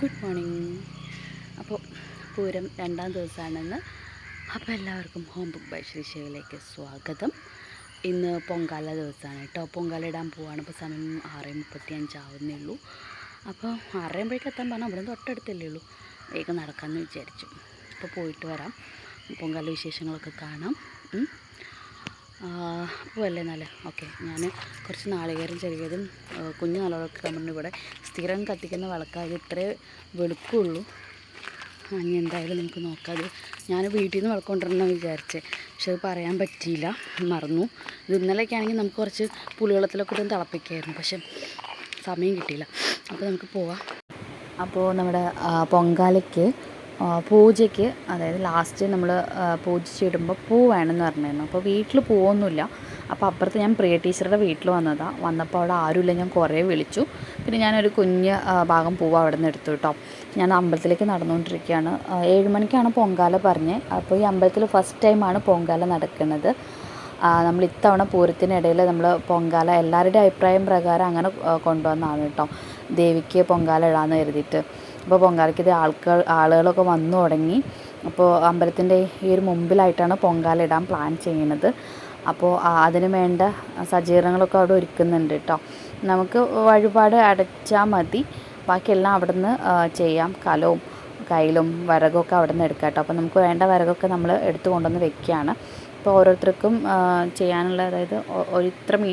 Good morning അപ്പോൾ പൂരം രണ്ടാം ദിവസമാണെന്ന് അപ്പോൾ എല്ലാവർക്കും ഹോം ബുക്ക് ബൈ ശ്രീശൈലേക്ക് സ്വാഗതം. ഇന്ന് പൊങ്കാല ദിവസമാണ് കേട്ടോ. പൊങ്കാല ഇടാൻ പോവാണ്. ഇപ്പോൾ സമയം ആറ് മുപ്പത്തി അഞ്ചാവുന്നേ ഉള്ളൂ. അപ്പോൾ ആറരയുമ്പോഴേക്ക് എത്താൻ പറഞ്ഞാൽ അവിടെ തൊട്ടടുത്തല്ലേ ഉള്ളൂ. വേഗം നടക്കാമെന്ന് വിചാരിച്ചു. അപ്പോൾ പോയിട്ട് വരാം. പൊങ്കാല വിശേഷങ്ങളൊക്കെ കാണാം. പോവല്ലേ നല്ല ഓക്കെ ഞാൻ കുറച്ച് നാളികേരം ചെറിയതും കുഞ്ഞു നാളുകളൊക്കെ കണ്ടിട്ടുണ്ട് ഇവിടെ സ്ഥിരം കത്തിക്കുന്ന വിളക്കായത് ഇത്രേ വെളുക്കുള്ളൂ. ഇനി എന്തായാലും നമുക്ക് നോക്കാതെ ഞാൻ വീട്ടിൽ നിന്ന് വിളക്ക് കൊണ്ടുവരണം വിചാരിച്ചേ. പക്ഷെ അത് പറയാൻ പറ്റിയില്ല. മറന്നു. ഇത് ഇന്നലെയൊക്കെ ആണെങ്കിൽ നമുക്ക് കുറച്ച് പുളിവെള്ളത്തിലൊക്കെ ഇട്ടും തിളപ്പിക്കായിരുന്നു. പക്ഷെ സമയം കിട്ടിയില്ല. അപ്പോൾ നമുക്ക് പോവാം. അപ്പോൾ നമ്മുടെ പൊങ്കാലയ്ക്ക് പൂജയ്ക്ക് അതായത് ലാസ്റ്റ് നമ്മൾ പൂജിച്ചിടുമ്പോൾ പൂ വേണമെന്ന് പറഞ്ഞിരുന്നു. അപ്പോൾ വീട്ടിൽ പൂവൊന്നുമില്ല. അപ്പോൾ അപ്പുറത്ത് ഞാൻ പ്രിയ ടീച്ചറുടെ വീട്ടിൽ വന്നതാണ് വന്നപ്പോൾ അവിടെ ആരുമില്ല. ഞാൻ കുറേ വിളിച്ചു. പിന്നെ ഞാനൊരു കുഞ്ഞ് ഭാഗം പൂവ് അവിടെ നിന്ന് എടുത്തു കേട്ടോ ഞാൻ അമ്പലത്തിലേക്ക് നടന്നുകൊണ്ടിരിക്കുകയാണ്. ഏഴ് മണിക്കാണ് പൊങ്കാല പറഞ്ഞത് അപ്പോൾ ഈ അമ്പലത്തിൽ ഫസ്റ്റ് ടൈമാണ് പൊങ്കാല നടക്കുന്നത്. നമ്മൾ ഇത്തവണ പൂരത്തിനിടയിൽ നമ്മൾ പൊങ്കാല എല്ലാവരുടെയും അഭിപ്രായം പ്രകാരം അങ്ങനെ കൊണ്ടുവന്നതാണ് കേട്ടോ ദേവിക്ക് പൊങ്കാല ഇടാന്ന് കരുതിയിട്ട്. അപ്പോൾ പൊങ്കാലയ്ക്ക് ഇത് ആൾക്കാർ ആളുകളൊക്കെ വന്നു തുടങ്ങി. അപ്പോൾ അമ്പലത്തിന്റെ ഈ ഒരു മുമ്പിലായിട്ടാണ് പൊങ്കാല ഇടാൻ പ്ലാൻ ചെയ്യുന്നത്. അപ്പോൾ അതിന് വേണ്ട സജ്ജീകരണങ്ങളൊക്കെ അവിടെ ഒരുക്കുന്നുണ്ട് കേട്ടോ. നമുക്ക് വഴിപാട് അടച്ചാൽ മതി. ബാക്കിയെല്ലാം അവിടെ നിന്ന് ചെയ്യാം. കലവും കയ്യിലും വിറകൊക്കെ അവിടെ നിന്ന് എടുക്കാം കേട്ടോ. അപ്പോൾ നമുക്ക് വേണ്ട വിറകൊക്കെ നമ്മൾ എടുത്തു കൊണ്ടുവന്ന് വെക്കുകയാണ്. അപ്പോൾ ഓരോരുത്തർക്കും ചെയ്യാനുള്ള അതായത് ഇത്ര മീ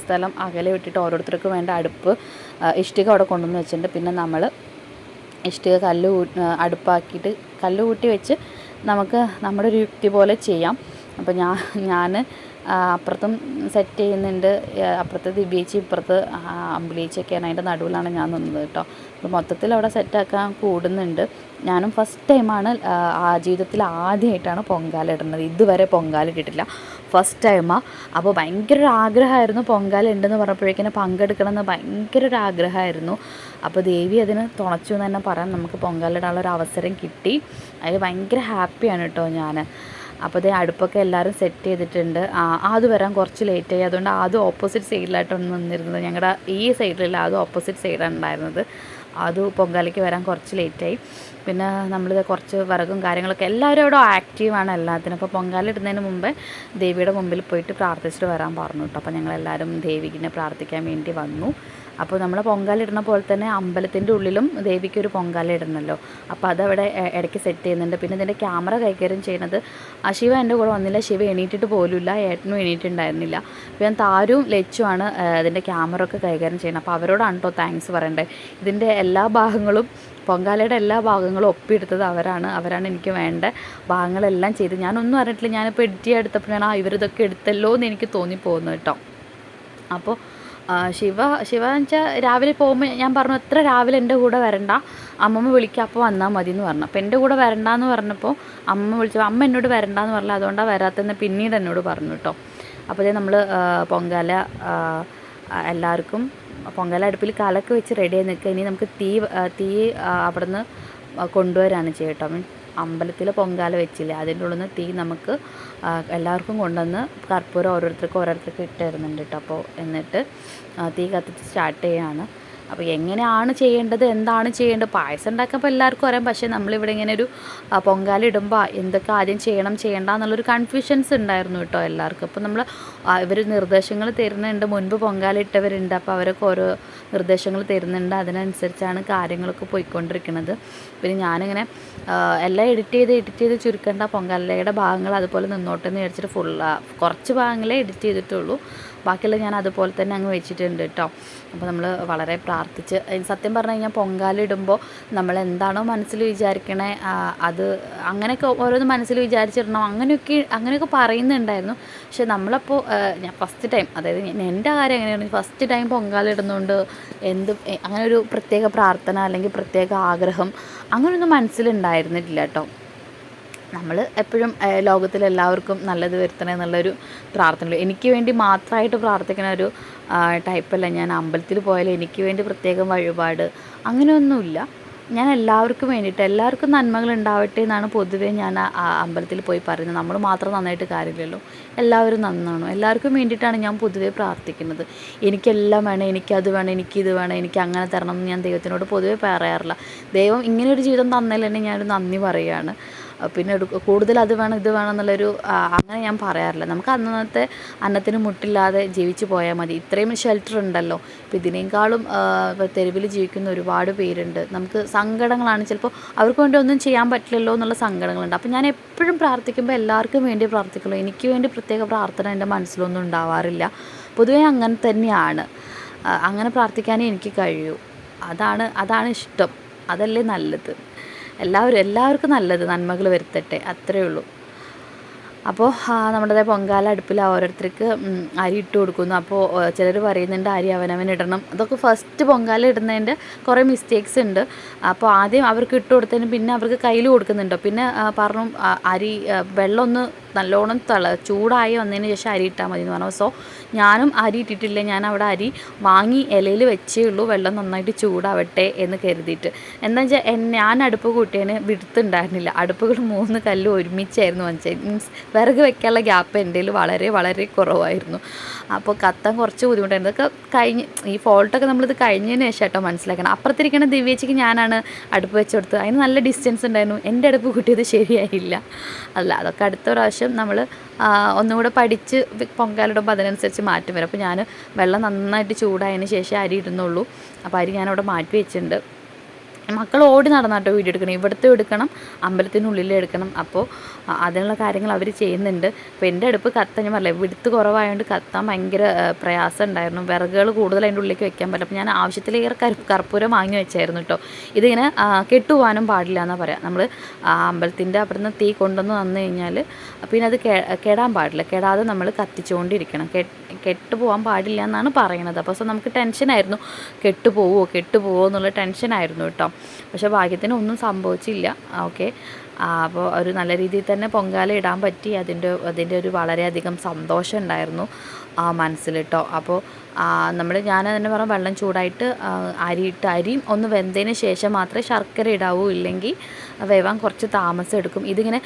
സ്ഥലം അകലെ വിട്ടിട്ട് ഓരോരുത്തർക്കും വേണ്ട അടുപ്പ് ഇഷ്ടിക അവിടെ കൊണ്ടുവന്ന് വെച്ചിട്ടുണ്ട്. പിന്നെ നമ്മൾ ഇഷ്ടിക കല്ല് അടുപ്പാക്കിയിട്ട് കല്ല് കൂട്ടി വെച്ച് നമുക്ക് നമ്മുടെ ഒരു യുക്തി പോലെ ചെയ്യാം. അപ്പോൾ ഞാൻ ഞാൻ അപ്പുറത്തും സെറ്റ് ചെയ്യുന്നുണ്ട്. അപ്പുറത്ത് ദിവ്യേച്ചി ഇപ്പുറത്ത് അമ്പിളിയേച്ചിയൊക്കെയാണ് അതിന്റെ നടുവിലാണ് ഞാൻ നിന്നത് കേട്ടോ. അപ്പോൾ മൊത്തത്തിൽ അവിടെ സെറ്റാക്കാൻ കൂടുന്നുണ്ട്. ഞാനും ഫസ്റ്റ് ടൈമാണ് ആ ജീവിതത്തിൽ ആദ്യമായിട്ടാണ് പൊങ്കാല ഇടുന്നത്. ഇതുവരെ പൊങ്കാല ഇട്ടിട്ടില്ല. ഫസ്റ്റ് ടൈമാണ് അപ്പോൾ ഭയങ്കര ഒരു ആഗ്രഹമായിരുന്നു പൊങ്കാല ഉണ്ടെന്ന് പറഞ്ഞപ്പോഴേക്കിനെ പങ്കെടുക്കണം എന്ന് ഭയങ്കര ഒരു ആഗ്രഹമായിരുന്നു. അപ്പോൾ ദേവി അതിന് തുണച്ചു എന്ന് തന്നെ പറയാം. നമുക്ക് പൊങ്കാല ഇടാനുള്ള ഒരു അവസരം കിട്ടി. അതിൽ ഭയങ്കര ഹാപ്പിയാണ് കേട്ടോ ഞാൻ അപ്പോൾ അതേ അടുപ്പൊക്കെ എല്ലാവരും സെറ്റ് ചെയ്തിട്ടുണ്ട്. അത് വരാൻ കുറച്ച് ലേറ്റായി അതുകൊണ്ട് അത് ഓപ്പോസിറ്റ് സൈഡിലായിട്ടാണ് നിന്നിരുന്നത്. ഞങ്ങളുടെ ഈ സൈഡിലല്ല അത് ഓപ്പോസിറ്റ് സൈഡാണ് ഉണ്ടായിരുന്നത്. അത് പൊങ്കാലയ്ക്ക് വരാൻ കുറച്ച് ലേറ്റായി പിന്നെ നമ്മളിത് കുറച്ച് വിറകും കാര്യങ്ങളൊക്കെ എല്ലാവരും അവിടെ ആക്റ്റീവാണ് എല്ലാത്തിനും. അപ്പോൾ പൊങ്കാലിടുന്നതിന് മുമ്പേ ദേവിയുടെ മുമ്പിൽ പോയിട്ട് പ്രാർത്ഥിച്ചിട്ട് വരാൻ പറഞ്ഞു കേട്ടോ. അപ്പോൾ ഞങ്ങളെല്ലാവരും ദേവിക്കിനെ പ്രാർത്ഥിക്കാൻ വേണ്ടി വന്നു. അപ്പോൾ നമ്മൾ പൊങ്കാലിടുന്ന പോലെ തന്നെ അമ്പലത്തിന്റെ ഉള്ളിലും ദേവിക്ക് ഒരു ഇടുന്നല്ലോ അപ്പോൾ അതവിടെ ഇടയ്ക്ക് സെറ്റ് ചെയ്യുന്നുണ്ട്. പിന്നെ ഇതിന്റെ ക്യാമറ കൈകാര്യം ചെയ്യുന്നത് ആ ശിവ എന്റെ കൂടെ വന്നില്ല. ശിവ എണീറ്റിട്ട് പോലുമില്ല. ഏട്ടനും എണീറ്റിട്ടുണ്ടായിരുന്നില്ല. അപ്പോൾ ഞാൻ താരും ലച്ചുമാണ് അതിന്റെ ക്യാമറ ഒക്കെ കൈകാര്യം ചെയ്യുന്നത്. അപ്പോൾ അവരോടാണ് കേട്ടോ താങ്ക്സ് പറയേണ്ടത് ഇതിന്റെ എല്ലാ ഭാഗങ്ങളും പൊങ്കാലയുടെ എല്ലാ ഭാഗങ്ങളും ഒപ്പിയെടുത്തത് അവരാണ്. അവരാണ് എനിക്ക് വേണ്ട ഭാഗങ്ങളെല്ലാം ചെയ്ത് ഞാനൊന്നും അറിഞ്ഞിട്ടില്ല. ഞാനിപ്പോൾ എഡിറ്റ് ചെയ്യാൻ എടുത്തപ്പോഴാണ് ആ ഇവരിതൊക്കെ എടുത്തല്ലോ എന്ന് എനിക്ക് തോന്നിപ്പോകുന്നു കേട്ടോ. അപ്പോൾ ശിവ ശിവ എന്ന് വെച്ചാൽ രാവിലെ പോകുമ്പോൾ ഞാൻ പറഞ്ഞു എത്ര രാവിലെ എന്റെ കൂടെ വരണ്ട. അമ്മമ്മ വിളിക്കുക അപ്പോൾ വന്നാൽ മതി എന്ന് പറഞ്ഞു. അപ്പോൾ എന്റെ കൂടെ വരണ്ട എന്ന് പറഞ്ഞപ്പോൾ അമ്മ വിളിച്ചു. അമ്മ എന്നോട് വരണ്ട എന്ന് പറഞ്ഞാൽ അതുകൊണ്ടാണ് വരാത്തതെന്ന് പിന്നീട് എന്നോട് പറഞ്ഞു കേട്ടോ. അപ്പോൾ നമ്മൾ പൊങ്കാല എല്ലാവർക്കും പൊങ്കാല അടുപ്പിൽ കലക്ക് വെച്ച് റെഡിയായി നിൽക്കുക. ഇനി നമുക്ക് തീ തീ അവിടുന്ന് കൊണ്ടുവരാണ് ചെയ്യട്ടോ. മീൻ അമ്പലത്തിൽ പൊങ്കാല വെച്ചില്ലേ അതിന്റെ ഉള്ളിൽ നിന്ന് തീ നമുക്ക് എല്ലാവർക്കും കൊണ്ടുവന്ന് കർപ്പൂരം ഓരോരുത്തർക്കും ഓരോരുത്തർക്കും ഇട്ട് തരുന്നുണ്ട് കേട്ടോ അപ്പോൾ എന്നിട്ട് തീ കത്തിച്ച് സ്റ്റാർട്ട് ചെയ്യാണ്. അപ്പോൾ എങ്ങനെയാണ് ചെയ്യേണ്ടത്? എന്താണ് ചെയ്യേണ്ടത്? പായസം ഉണ്ടാക്കുമ്പോൾ എല്ലാവർക്കും അറിയാം. പക്ഷേ നമ്മളിവിടെ ഇങ്ങനെ ഒരു പൊങ്കാല ഇടുമ്പോൾ എന്തൊക്കെ ആദ്യം ചെയ്യണം ചെയ്യേണ്ട എന്നുള്ളൊരു കൺഫ്യൂഷൻസ് ഉണ്ടായിരുന്നു കേട്ടോ എല്ലാവർക്കും. അപ്പോൾ നമ്മൾ ഇവർ നിർദ്ദേശങ്ങൾ തരുന്നുണ്ട്. മുൻപ് പൊങ്കാല ഇട്ടവരുണ്ട്. അപ്പോൾ അവരൊക്കെ ഓരോ നിർദ്ദേശങ്ങൾ തരുന്നുണ്ട്. അതിനനുസരിച്ചാണ് കാര്യങ്ങളൊക്കെ പോയിക്കൊണ്ടിരിക്കുന്നത് പിന്നെ ഞാനിങ്ങനെ എല്ലാം എഡിറ്റ് ചെയ്ത് എഡിറ്റ് ചെയ്ത് ചുരുക്കേണ്ട പൊങ്കാലയുടെ ഭാഗങ്ങൾ അതുപോലെ നിന്നോട്ടെ വിചാരിച്ചിട്ട് ഫുൾ കുറച്ച് ഭാഗങ്ങളെ എഡിറ്റ് ചെയ്തിട്ടുള്ളൂ. ബാക്കിയുള്ള ഞാൻ അതുപോലെ തന്നെ അങ്ങ് വെച്ചിട്ടുണ്ട് കേട്ടോ. അപ്പോൾ നമ്മൾ വളരെ പ്രാർത്ഥിച്ച്. സത്യം പറഞ്ഞു കഴിഞ്ഞാൽ പൊങ്കാലിടുമ്പോൾ നമ്മൾ എന്താണോ മനസ്സിൽ വിചാരിക്കണേ അത് അങ്ങനെയൊക്കെ ഓരോന്ന് മനസ്സിൽ വിചാരിച്ചിടണം. അങ്ങനെയൊക്കെ അങ്ങനെയൊക്കെ പറയുന്നുണ്ടായിരുന്നു. പക്ഷെ നമ്മളപ്പോൾ ഞാൻ ഫസ്റ്റ് ടൈം അതായത് എന്റെ കാര്യം എങ്ങനെയാണ് ഫസ്റ്റ് ടൈം പൊങ്കാല ഇടുന്നതുകൊണ്ട് എന്ത് അങ്ങനെ ഒരു പ്രത്യേക പ്രാർത്ഥന അല്ലെങ്കിൽ പ്രത്യേക ആഗ്രഹം അങ്ങനെയൊന്നും മനസ്സിലുണ്ടായിരുന്നില്ല കേട്ടോ. നമ്മൾ എപ്പോഴും ലോകത്തിലെല്ലാവർക്കും നല്ലത് വരുത്തണം എന്നുള്ളൊരു പ്രാർത്ഥന എനിക്ക് വേണ്ടി മാത്രമായിട്ട് പ്രാർത്ഥിക്കുന്ന ഒരു ടൈപ്പല്ല ഞാൻ. അമ്പലത്തിൽ പോയാൽ എനിക്ക് വേണ്ടി പ്രത്യേകം വഴിപാട് അങ്ങനെയൊന്നുമില്ല. ഞാൻ എല്ലാവർക്കും വേണ്ടിയിട്ട് എല്ലാവർക്കും നന്മകൾ ഉണ്ടാവട്ടെ എന്നാണ് പൊതുവേ ഞാൻ അമ്പലത്തിൽ പോയി പറയുന്നത്. നമ്മൾ മാത്രം നന്നായിട്ട് കാര്യമില്ലല്ലോ. എല്ലാവരും നന്നാണോ? എല്ലാവർക്കും വേണ്ടിയിട്ടാണ് ഞാൻ പൊതുവേ പ്രാർത്ഥിക്കുന്നത്. എനിക്കെല്ലാം വേണം എനിക്കത് വേണം എനിക്കിത് വേണം എനിക്ക് അങ്ങനെ തരണം എന്ന് ഞാൻ ദൈവത്തിനോട് പൊതുവേ പറയാറില്ല. ദൈവം ഇങ്ങനെ ഒരു ജീവിതം തന്നതിൽ തന്നെ ഞാനൊരു നന്ദി പറയുകയാണ്. പിന്നെ കൂടുതൽ അത് വേണം ഇത് വേണം എന്നുള്ളൊരു അങ്ങനെ ഞാൻ പറയാറില്ല. നമുക്ക് അന്നത്തെ അന്നത്തിന് മുട്ടില്ലാതെ ജീവിച്ച് പോയാൽ മതി. ഇത്രയും ഷെൽട്ടർ ഉണ്ടല്ലോ. ഇപ്പം ഇതിനേക്കാളും തെരുവിൽ ജീവിക്കുന്ന ഒരുപാട് പേരുണ്ട്. നമുക്ക് സങ്കടങ്ങളാണ്. ചിലപ്പോൾ അവർക്ക് വേണ്ടി ഒന്നും ചെയ്യാൻ പറ്റില്ലല്ലോ എന്നുള്ള സങ്കടങ്ങളുണ്ട്. അപ്പോൾ ഞാൻ എപ്പോഴും പ്രാർത്ഥിക്കുമ്പോൾ എല്ലാവർക്കും വേണ്ടി പ്രാർത്ഥിക്കുള്ളൂ. എനിക്ക് വേണ്ടി പ്രത്യേക പ്രാർത്ഥന എന്റെ മനസ്സിലൊന്നും ഉണ്ടാവാറില്ല. പൊതുവേ അങ്ങനെ തന്നെയാണ്. അങ്ങനെ പ്രാർത്ഥിക്കാനേ എനിക്ക് കഴിയൂ. അതാണ് അതാണ് ഇഷ്ടം. അതല്ലേ നല്ലത്. എല്ലാവരും എല്ലാവർക്കും നല്ലത്. നന്മകൾ വരുത്തട്ടെ. അത്രയേ ഉള്ളൂ. അപ്പോൾ നമ്മുടെ പൊങ്കാല അടുപ്പിൽ ഓരോരുത്തർക്ക് അരി ഇട്ട് കൊടുക്കുന്നു. അപ്പോൾ ചിലർ പറയുന്നുണ്ട് അരി അവനവൻ ഇടണം. അതൊക്കെ ഫസ്റ്റ് പൊങ്കാല ഇടുന്നതിന്റെ കുറേ മിസ്റ്റേക്സ് ഉണ്ട്. അപ്പോൾ ആദ്യം അവർക്ക് ഇട്ട് കൊടുത്തതിന് പിന്നെ അവർക്ക് കയ്യിൽ കൊടുക്കുന്നുണ്ടോ. പിന്നെ പറഞ്ഞു അരി വെള്ളമൊന്ന് നല്ലോണം തള ചൂടായി വന്നതിന് ശേഷം അരി ഇട്ടാൽ മതി എന്ന് പറഞ്ഞു. സോ ഞാനും അരി ഇട്ടിട്ടില്ല. ഞാൻ അവിടെ അരി വാങ്ങി ഇലയിൽ വെച്ചേ ഉള്ളൂ. വെള്ളം നന്നായിട്ട് ചൂടാവട്ടെ എന്ന് കരുതിയിട്ട്. എന്താ വെച്ചാൽ ഞാൻ അടുപ്പ് കൂട്ടിയതിന് വിടുത്തുണ്ടായിരുന്നില്ല. അടുപ്പുകൾ മൂന്ന് കല്ല് ഒരുമിച്ചായിരുന്നു വെച്ചാൽ മീൻസ് വിറക് വെക്കാനുള്ള ഗ്യാപ്പ് എന്റെ വളരെ വളരെ കുറവായിരുന്നു. അപ്പോൾ കത്താൻ കുറച്ച് ബുദ്ധിമുട്ടായിരുന്നു. ഇതൊക്കെ കഴിഞ്ഞ് ഈ ഫോൾട്ടൊക്കെ നമ്മളിത് കഴിഞ്ഞതിന് ശേഷം കേട്ടോ മനസ്സിലാക്കണം. അപ്പുറത്തിരിക്കുന്ന ദിവ്യച്ചയ്ക്ക് ഞാനാണ് അടുപ്പ് വെച്ച് കൊടുത്തത്. അതിന് നല്ല ഡിസ്റ്റൻസ് ഉണ്ടായിരുന്നു. എന്റെ അടുപ്പ് കൂട്ടിയത് ശരിയായില്ല. അല്ല അതൊക്കെ അടുത്ത പ്രാവശ്യം നമ്മൾ ഒന്നുകൂടെ പഠിച്ച് പൊങ്കാലിടുമ്പോൾ അതിനനുസരിച്ച് മാറ്റം വരും. അപ്പോൾ ഞാൻ വെള്ളം നന്നായിട്ട് ചൂടായതിന് ശേഷം അരി ഇടുന്നുള്ളൂ. അപ്പോൾ അരി ഞാനവിടെ മാറ്റി വെച്ചിട്ടുണ്ട്. മക്കൾ ഓടി നടന്നാട്ടോ വീഡിയോ എടുക്കണം. ഇവിടുത്തെ എടുക്കണം അമ്പലത്തിനുള്ളിൽ എടുക്കണം. അപ്പോൾ അതിനുള്ള കാര്യങ്ങൾ അവർ ചെയ്യുന്നുണ്ട്. അപ്പോൾ എന്റെ അടുപ്പ് കത്താൻ ഞാൻ പറയാം വിടുത്ത് കുറവായതുകൊണ്ട് കത്താൻ ഭയങ്കര പ്രയാസം ഉണ്ടായിരുന്നു വിറകുകൾ കൂടുതൽ അതിന്റെ ഉള്ളിലേക്ക് വെക്കാൻ പറ്റില്ല. അപ്പോൾ ഞാൻ ആവശ്യത്തിലേറെ കർപ്പൂരം വാങ്ങി വെച്ചായിരുന്നു കേട്ടോ ഇതിങ്ങനെ കെട്ടുപോകാനും പാടില്ല എന്നാണ് പറയാം. നമ്മൾ അമ്പലത്തിന്റെ അവിടുന്ന് തീ കൊണ്ടുവന്ന് വന്നു കഴിഞ്ഞാൽ പിന്നെ അത് കെടാൻ പാടില്ല. കെടാതെ നമ്മൾ കത്തിച്ചുകൊണ്ടിരിക്കണം കെട്ടുപോകാൻ കെട്ട് പോകാൻ പാടില്ല എന്നാണ് പറയണത്. അപ്പോൾ സോ നമുക്ക് ടെൻഷനായിരുന്നു. കെട്ടുപോവോ കെട്ടുപോവോ കെട്ട് പോവോ എന്നുള്ള ടെൻഷനായിരുന്നു കേട്ടോ പക്ഷേ ഭാഗ്യത്തിന് ഒന്നും സംഭവിച്ചില്ല. ഓക്കെ. അപ്പോൾ ഒരു നല്ല രീതിയിൽ തന്നെ പൊങ്കാല ഇടാൻ പറ്റി. അതിന്റെ അതിന്റെ ഒരു വളരെയധികം സന്തോഷം ഉണ്ടായിരുന്നു ആ മനസ്സിൽ കേട്ടോ അപ്പോൾ നമ്മൾ ഞാൻ തന്നെ പറഞ്ഞ വെള്ളം ചൂടായിട്ട് അരിയിട്ട് അരിയും ഒന്ന് വെന്തതിന് ശേഷം മാത്രമേ ശർക്കര ഇടാവൂ ഇല്ലെങ്കിൽ വേവാൻ കുറച്ച് താമസം എടുക്കും. ഇതിങ്ങനെ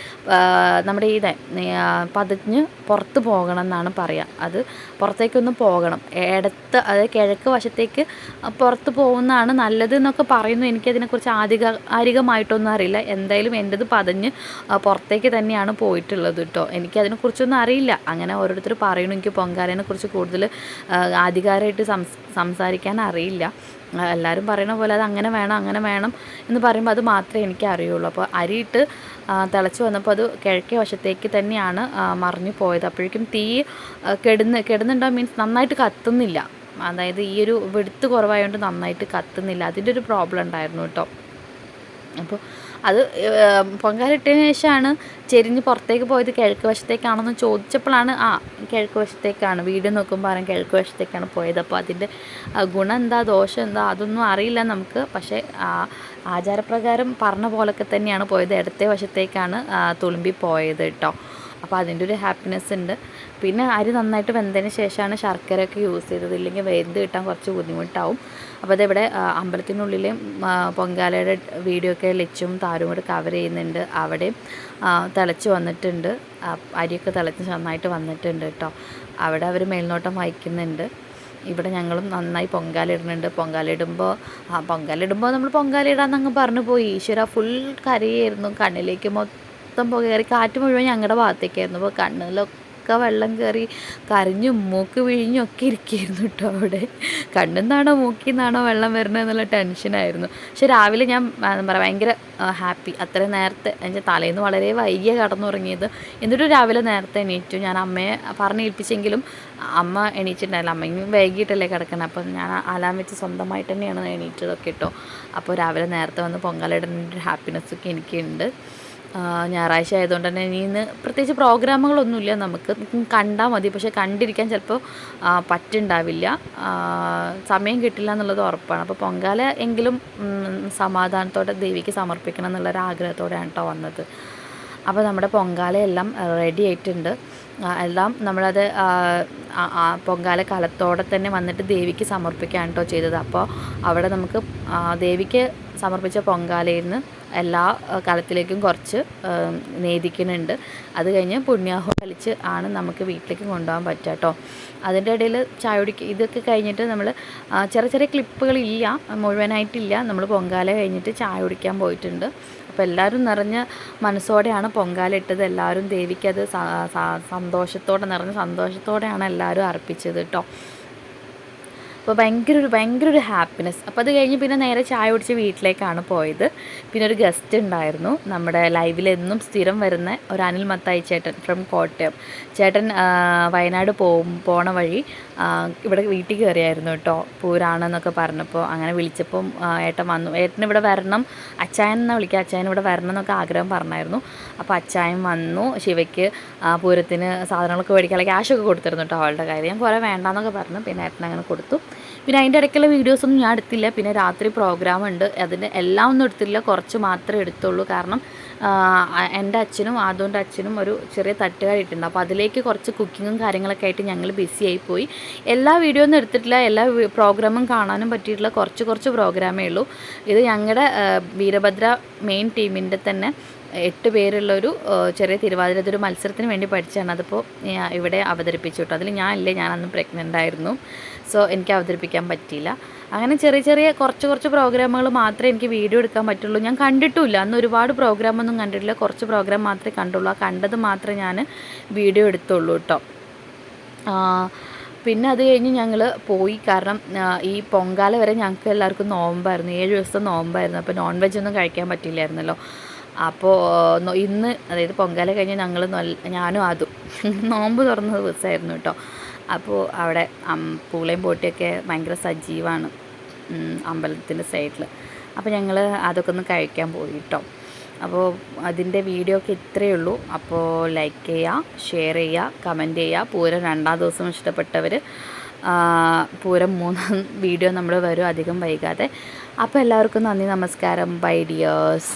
നമ്മുടെ ഈ പതിഞ്ഞ് പുറത്ത് പോകണം എന്നാണ് പറയുക അത് പുറത്തേക്കൊന്ന് പോകണം. ഇടത്ത് അതായത് കിഴക്ക് വശത്തേക്ക് പുറത്ത് പോകുന്നതാണ് നല്ലത് എന്നൊക്കെ പറയുന്നു. എനിക്കതിനെക്കുറിച്ച് ആധിക ആധികമായിട്ടൊന്നും അറിയില്ല. എന്തായാലും എന്റെത് പതിഞ്ഞ് പുറത്തേക്ക് തന്നെയാണ് പോയിട്ടുള്ളത് കേട്ടോ എനിക്കതിനെക്കുറിച്ചൊന്നും അറിയില്ല. അങ്ങനെ ഓരോരുത്തർ പറയുന്നു. എനിക്ക് പൊങ്കാലനെ കുറിച്ച് കൂടുതൽ ആധികാരമായിട്ട് സംസ് സംസാരിക്കാൻ അറിയില്ല. എല്ലാവരും പറയുന്ന പോലെ അത് അങ്ങനെ വേണം അങ്ങനെ വേണം എന്ന് പറയുമ്പോൾ അത് മാത്രമേ എനിക്ക് അറിയുള്ളൂ. അപ്പോൾ അരിയിട്ട് തിളച്ച് വന്നപ്പോൾ അത് കിഴക്കേ വശത്തേക്ക് തന്നെയാണ് മറിഞ്ഞു പോയത്. അപ്പോഴേക്കും തീ കെടുന്ന് കെടുന്നുണ്ടോ മീൻസ് നന്നായിട്ട് കത്തുന്നില്ല. അതായത് ഈ ഒരു വെടുത്ത് കുറവായതുകൊണ്ട് നന്നായിട്ട് കത്തുന്നില്ല. അതിന്റെ ഒരു പ്രോബ്ലം ഉണ്ടായിരുന്നു കേട്ടോ. അപ്പോൾ അത് പൊങ്കാലിട്ടതിന് ശേഷമാണ് ചെരിഞ്ഞ് പുറത്തേക്ക് പോയത് കിഴക്ക് വശത്തേക്കാണെന്ന് ചോദിച്ചപ്പോഴാണ് ആ കിഴക്ക് വശത്തേക്കാണ്. വീട് നോക്കുമ്പോൾ പറയാൻ കിഴക്ക് വശത്തേക്കാണ് പോയത്. അപ്പോൾ അതിന്റെ ഗുണം എന്താ ദോഷം എന്താ അതൊന്നും അറിയില്ല നമുക്ക്. പക്ഷേ ആചാരപ്രകാരം പറഞ്ഞ പോലൊക്കെ തന്നെയാണ് പോയത്. ഇടത്തെ വശത്തേക്കാണ് തുളുമ്പി പോയത് കേട്ടോ അപ്പോൾ അതിന്റെ ഒരു ഹാപ്പിനെസ് ഉണ്ട്. പിന്നെ അരി നന്നായിട്ട് വെന്തതിന് ശേഷമാണ് ശർക്കരയൊക്കെ യൂസ് ചെയ്തത്. ഇല്ലെങ്കിൽ വെന്ത് കിട്ടാൻ കുറച്ച് ബുദ്ധിമുട്ടാവും. അപ്പോൾ അതിവിടെ അമ്പലത്തിനുള്ളിൽ പൊങ്കാലയുടെ വീഡിയോ ഒക്കെ ലച്ചും താരും കൂടെ കവർ ചെയ്യുന്നുണ്ട്. അവിടെ തിളച്ച് വന്നിട്ടുണ്ട്. അരിയൊക്കെ തിളച്ച് നന്നായിട്ട് വന്നിട്ടുണ്ട് കേട്ടോ. അവിടെ അവർ മേൽനോട്ടം വഹിക്കുന്നുണ്ട്. ഇവിടെ ഞങ്ങളും നന്നായി പൊങ്കാലിടുന്നുണ്ട് പൊങ്കാലിടുമ്പോൾ ആ പൊങ്കാലിടുമ്പോൾ നമ്മൾ പൊങ്കാലിടാന്നങ്ങ് പറഞ്ഞു പോയി. ഈശ്വര ഫുൾ കരയായിരുന്നു. കണ്ണിലേക്ക് മൊത്തം പുക കയറി കാറ്റ് മുഴുവൻ ഞങ്ങളുടെ ഭാഗത്തേക്കായിരുന്നു. അപ്പോൾ കണ്ണിലൊക്കെ വെള്ളം കയറി കരഞ്ഞും മൂക്ക് വിഴിഞ്ഞും ഒക്കെ ഇരിക്കുകയായിരുന്നു കേട്ടോ അവിടെ. കണ്ണിന്നാണോ മൂക്കിൽ നിന്നാണോ വെള്ളം വരുന്നത് എന്നുള്ള ടെൻഷനായിരുന്നു പക്ഷെ രാവിലെ ഞാൻ എന്താ പറയുക ഭയങ്കര ഹാപ്പി അത്രയും നേരത്തെ എന്റെ തലേന്ന് വളരെ വൈകിയ കടന്നുറങ്ങിയത്. എന്നിട്ട് രാവിലെ നേരത്തെ എണീറ്റു. ഞാൻ അമ്മയെ പറഞ്ഞേൽപ്പിച്ചെങ്കിലും അമ്മ എണീച്ചിട്ടുണ്ടായില്ല. അമ്മയും വൈകിട്ടല്ലേ കിടക്കണം. അപ്പം ഞാൻ അലാം വെച്ച് സ്വന്തമായിട്ട് തന്നെയാണ് എണീറ്റതൊക്കെ കേട്ടോ അപ്പോൾ രാവിലെ നേരത്തെ വന്ന് പൊങ്കാലിടുന്ന ഒരു ഹാപ്പിനെസ്സൊക്കെ എനിക്കുണ്ട്. ഞായറാഴ്ച ആയതുകൊണ്ട് തന്നെ ഇനി ഇന്ന് പ്രത്യേകിച്ച് പ്രോഗ്രാമുകളൊന്നുമില്ല നമുക്ക്. കണ്ടാൽ മതി. പക്ഷെ കണ്ടിരിക്കാൻ ചിലപ്പോൾ പറ്റുണ്ടാവില്ല. സമയം കിട്ടില്ല എന്നുള്ളത് ഉറപ്പാണ്. അപ്പോൾ പൊങ്കാല എങ്കിലും സമാധാനത്തോടെ ദേവിക്ക് സമർപ്പിക്കണം എന്നുള്ളൊരു ആഗ്രഹത്തോടെയാണ് കേട്ടോ വന്നത്. അപ്പോൾ നമ്മുടെ പൊങ്കാലയെല്ലാം റെഡി ആയിട്ടുണ്ട്. എല്ലാം നമ്മളത് പൊങ്കാല കാലത്തോടെ തന്നെ വന്നിട്ട് ദേവിക്ക് സമർപ്പിക്കാൻ കേട്ടോ ചെയ്തത്. അപ്പോൾ അവിടെ നമുക്ക് ദേവിക്ക് സമർപ്പിച്ച പൊങ്കാലയിൽ നിന്ന് എല്ലാ കാലത്തിലേക്കും കുറച്ച് നേദിക്കുന്നുണ്ട്. അത് കഴിഞ്ഞ് പുണ്യാഹം കളിച്ച് ആണ് നമുക്ക് വീട്ടിലേക്ക് കൊണ്ടുപോകാൻ പറ്റുക കേട്ടോ. അതിന്റെ ഇടയിൽ ചായ കുടിക്കുക ഇതൊക്കെ കഴിഞ്ഞിട്ട് നമ്മൾ ചെറിയ ചെറിയ ക്ലിപ്പുകളില്ല മുഴുവനായിട്ടില്ല. നമ്മൾ പൊങ്കാല കഴിഞ്ഞിട്ട് ചായ കുടിക്കാൻ പോയിട്ടുണ്ട്. അപ്പോൾ എല്ലാവരും നിറഞ്ഞ മനസ്സോടെയാണ് പൊങ്കാലിട്ടത് എല്ലാവരും ദേവിക്കത് സന്തോഷത്തോടെ നിറഞ്ഞ സന്തോഷത്തോടെയാണ് എല്ലാവരും അർപ്പിച്ചത് കേട്ടോ അപ്പോൾ ഭയങ്കര ഒരു ഭയങ്കര ഒരു ഹാപ്പിനെസ് അപ്പോൾ അത് കഴിഞ്ഞ് പിന്നെ നേരെ ചായ കുടിച്ച് വീട്ടിലേക്കാണ് പോയത്. പിന്നെ ഒരു ഗസ്റ്റ് ഉണ്ടായിരുന്നു. നമ്മുടെ ലൈവിലെന്നും സ്ഥിരം വരുന്ന ഒരു അനിൽ മത്തായി ചേട്ടൻ ഫ്രം കോട്ടയം. ചേട്ടൻ വയനാട് പോകും പോണ വഴി ഇവിടെ വീട്ടിൽ കയറിയായിരുന്നു കേട്ടോ. പൂരാണെന്നൊക്കെ പറഞ്ഞപ്പോൾ അങ്ങനെ വിളിച്ചപ്പം ഏട്ടൻ വന്നു. ഏട്ടൻ ഇവിടെ വരണം അച്ചായൻ എന്നാ വിളിക്കുക? അച്ചായൻ ഇവിടെ വരണം എന്നൊക്കെ ആഗ്രഹം പറഞ്ഞായിരുന്നു. അപ്പോൾ അച്ചായൻ വന്നു ശിവയ്ക്ക് പൂരത്തിന് സാധനങ്ങളൊക്കെ മേടിക്കാനുള്ള ക്യാഷൊക്കെ കൊടുത്തിരുന്നു കേട്ടോ അവളുടെ കാര്യം. ഞാൻ കുറേ വേണ്ടാന്നൊക്കെ പറഞ്ഞു. പിന്നെ ഏട്ടൻ അങ്ങനെ കൊടുത്തു. പിന്നെ അതിന്റെ ഇടയ്ക്കുള്ള വീഡിയോസൊന്നും ഞാൻ എടുത്തില്ല. പിന്നെ രാത്രി പ്രോഗ്രാം ഉണ്ട്. അതിന് എല്ലാം ഒന്നും എടുത്തില്ല. കുറച്ച് മാത്രമേ എടുത്തുള്ളൂ. കാരണം എന്റെ അച്ഛനും ആദോന്റെ അച്ഛനും ഒരു ചെറിയ തട്ടുകാരിട്ടുണ്ട് അപ്പോൾ അതിലേക്ക് കുറച്ച് കുക്കിങ്ങും കാര്യങ്ങളൊക്കെ ആയിട്ട് ഞങ്ങൾ ബിസി ആയിപ്പോയി. പോയി എല്ലാ വീഡിയോ ഒന്നും എടുത്തിട്ടില്ല. എല്ലാ പ്രോഗ്രാമും കാണാനും പറ്റിയിട്ടുള്ള കുറച്ച് കുറച്ച് പ്രോഗ്രാമേ ഉള്ളൂ. ഇത് ഞങ്ങളുടെ വീരഭദ്ര മെയിൻ ടീമിന്റെ തന്നെ എട്ട് പേരുള്ള ഒരു ആ, ചെറിയ തിരുവാതിര ഇതൊരു മത്സരത്തിന് വേണ്ടി പഠിച്ചാണ് അതിപ്പോൾ ഇവിടെ അവതരിപ്പിച്ചു കേട്ടോ. അതിൽ ഞാനല്ലേ? ഞാനന്ന് പ്രഗ്നന്റ് ആയിരുന്നു. സോ എനിക്ക് അവതരിപ്പിക്കാൻ പറ്റിയില്ല. അങ്ങനെ ചെറിയ ചെറിയ കുറച്ച് കുറച്ച് പ്രോഗ്രാമുകൾ മാത്രമേ എനിക്ക് വീഡിയോ എടുക്കാൻ പറ്റുള്ളൂ. ഞാൻ കണ്ടിട്ടുമില്ല. അന്ന് ഒരുപാട് പ്രോഗ്രാമൊന്നും കണ്ടിട്ടില്ല. കുറച്ച് പ്രോഗ്രാം മാത്രമേ കണ്ടുള്ളൂ. ആ കണ്ടത് മാത്രമേ ഞാൻ വീഡിയോ എടുത്തുള്ളൂ കേട്ടോ. പിന്നെ അത് കഴിഞ്ഞ് ഞങ്ങൾ പോയി. കാരണം ഈ പൊങ്കാല വരെ ഞങ്ങൾക്ക് എല്ലാവർക്കും നോമ്പായിരുന്നു. ഏഴ് ദിവസം നോമ്പായിരുന്നു. അപ്പോൾ നോൺ വെജ് ഒന്നും കഴിക്കാൻ പറ്റില്ലായിരുന്നല്ലോ അപ്പോൾ ഇന്ന് അതായത് പൊങ്കാല കഴിഞ്ഞ് ഞങ്ങൾ ഞാനും അതും. നോമ്പ് തുറന്ന ദിവസമായിരുന്നു കേട്ടോ. അപ്പോൾ അവിടെ പൂളയും പോട്ടിയൊക്കെ ഭയങ്കര സജീവമാണ് അമ്പലത്തിന്റെ സൈഡിൽ അപ്പോൾ ഞങ്ങൾ അതൊക്കെ ഒന്ന് കഴിക്കാൻ പോയി കേട്ടോ അപ്പോൾ അതിന്റെ വീഡിയോ ഒക്കെ ഇത്രയേ ഉള്ളൂ. അപ്പോൾ ലൈക്ക് ചെയ്യുക ഷെയർ ചെയ്യുക കമന്റ് ചെയ്യുക പൂരം രണ്ടാം ദിവസം ഇഷ്ടപ്പെട്ടവർ പൂരം മൂന്നാം വീഡിയോ നമ്മൾ വരും അധികം വൈകാതെ. അപ്പോൾ എല്ലാവർക്കും നന്ദി നമസ്കാരം. By dears